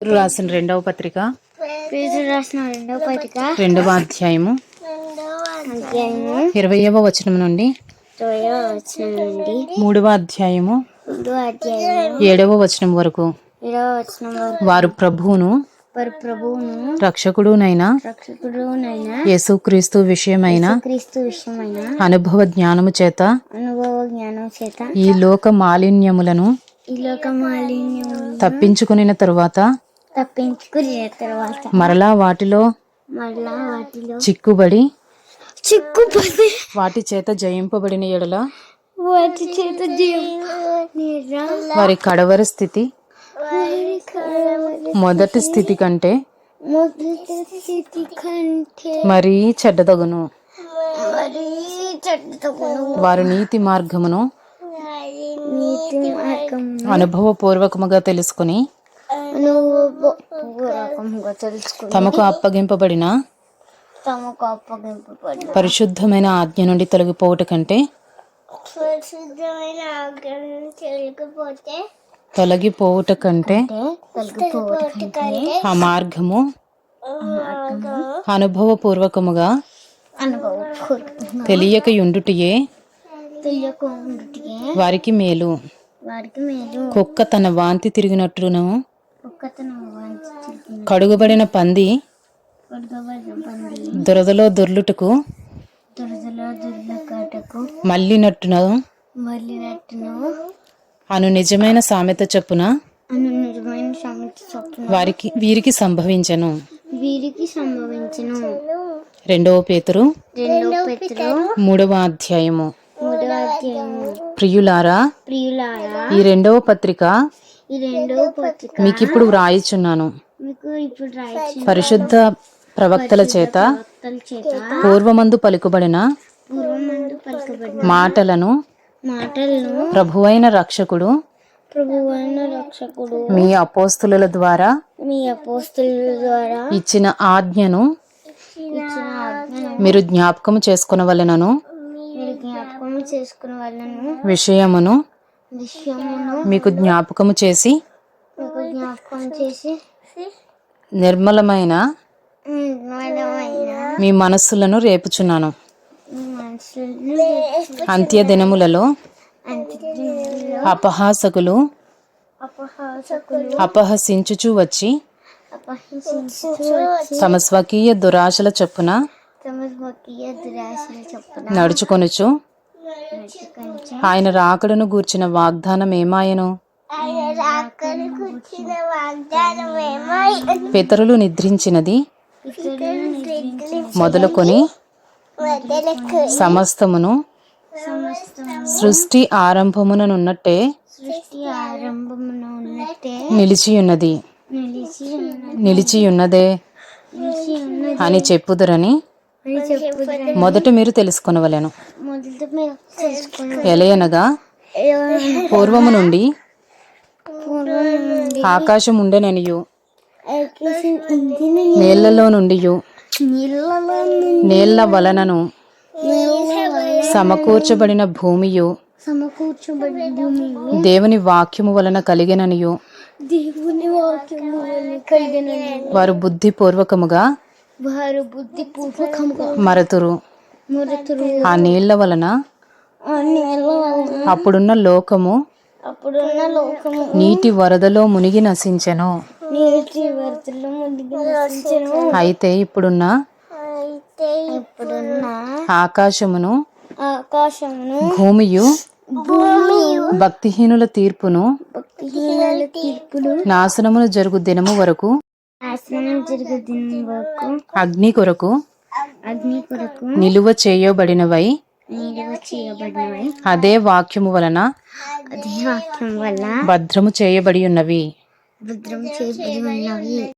రాసిన రెండవ పత్రిక? పేతురు రాసిన రెండవ పత్రిక. రెండవ అధ్యాయము. ఇరవయవ వచనం నుండి మూడవ అధ్యాయము. ఏడవ వచనం వరకు వారు ప్రభువును ప్రభువును రక్షకుడునైన రక్షకుడునైన యేసుక్రీస్తు విషయమైన క్రీస్తు విషయమైన అనుభవ జ్ఞానము చేత అనుభవ జ్ఞానం చేత ఈ లోక మాలిన్యములను ఈ లోక మాలిన్యము తప్పించుకుని తరువాత తప్పించుకునే తర్వాత మరలా వాటిలో మళ్ళా వాటిలో చిక్కుబడి చిక్కుపడి వాటి చేత జయింపబడిన ఎడల వాటి చేత వారి కడవరి స్థితి మొదటి స్థితి కంటే మరీ చెడ్డదగును. వారు నీతి మార్గమును అనుభవపూర్వకముగా తెలుసుకుని తెలుసుకుని తమకు అప్పగింపబడిన తమకు అప్పగింపబడి పరిశుద్ధమైన ఆజ్ఞ నుండి తొలగిపోవుట కంటే పరిశుద్ధమైన తెలియకపోతే తొలగిపోవుట కంటే తొలగిపోవటం ఆ మార్గము అనుభవపూర్వకముగా తెలియక యుండుటియే వారికి మేలు. కుక్క తన వాంతి వంచి కడుగుబడిన పంది దురదలో దొర్లుటకు దురదలో దుర్లకటకు మళ్ళినట్టున మళ్ళీ నెట్టును అను నిజమైన సామెత చొప్పున వారికి వీరికి సంభవించను. వీరికి సంభవించను. రెండవ పేతురు మూడవ అధ్యాయము. ప్రియులారా ప్రియులారా ఈ రెండవ పత్రిక ఈ పత్రిక వ్రాయిచున్నాను. మీకు ఇప్పుడు రాయించిన పరిశుద్ధ ప్రవక్తల చేత భక్తుల చేత పూర్వమందు పలుకుబడిన పూర్వమందు పలకబడిన మాటలను మాటలను ప్రభువైన రక్షకుడు ప్రభువైన రక్షకుడు మీ అపోస్తుల ద్వారా మీ అపోస్తుల ద్వారా ఇచ్చిన ఆజ్ఞను ఇచ్చిన ఆజ్ఞను మీరు జ్ఞాపకం చేసుకునవలెనను మీరు జ్ఞాపకం చేసుకున్న వాళ్ళను విషయమును విషయమును మీకు జ్ఞాపకము చేసి మీకు జ్ఞాపకం చేసి నిర్మలమైన మీ మనస్సులను రేపుచున్నాను. అంత్య దినములలో అపహాసకులు అపహసించుచు వచ్చి తమ స్వకీయ దురాశల చొప్పున నడుచుకొనుచు ఆయన రాకడను గూర్చిన వాగ్దానం ఏమాయను? పితరులు నిద్రించినది? మొదలుకొని సమస్తమును సమస్తము సృష్టి ఆరంభముననున్నట్టే నిలిచియున్నది. నిలిచియున్నదే. అని చెప్పుదురని మొదట మీరు తెలుసుకొనవలెను. ఎలయనగా? పూర్వము నుండి? ఆకాశం ఉండెననియు. నీళ్ళలో నుండి నీళ్ళ వలనను సమకూర్చబడిన భూమియు. దేవుని వాక్యము వలన కలిగిననియు. వారు బుద్ధిపూర్వకముగా వారు బుద్ధి పూర్వకముగా మరతురు మురతురు. ఆ నీళ్ళ వలన అప్పుడున్న లోకము అప్పుడున్న లోకము. నీటి వరదలో మునిగి నశించెను. నీటి వరదలో మునిగి నశించెను. అయితే ఇప్పుడున్న అయితే ఇప్పుడున్న ఆకాశమును ఆకాశమును భూమియు భూమి భక్తిహీనుల తీర్పును భక్తిహీనుల తీర్పులు నాశనమును జరుగు దినము వరకు నాశనం జరిగే దినం వరకు అగ్ని కొరకు అగ్ని కొరకు నిలువ చేయబడినవై నిలువ చేయబడినవి. అదే వాక్యము వలన అదే వాక్యం వల్ల భద్రము చేయబడి ఉన్నవి. భద్రం చేయబడి ఉన్నవి.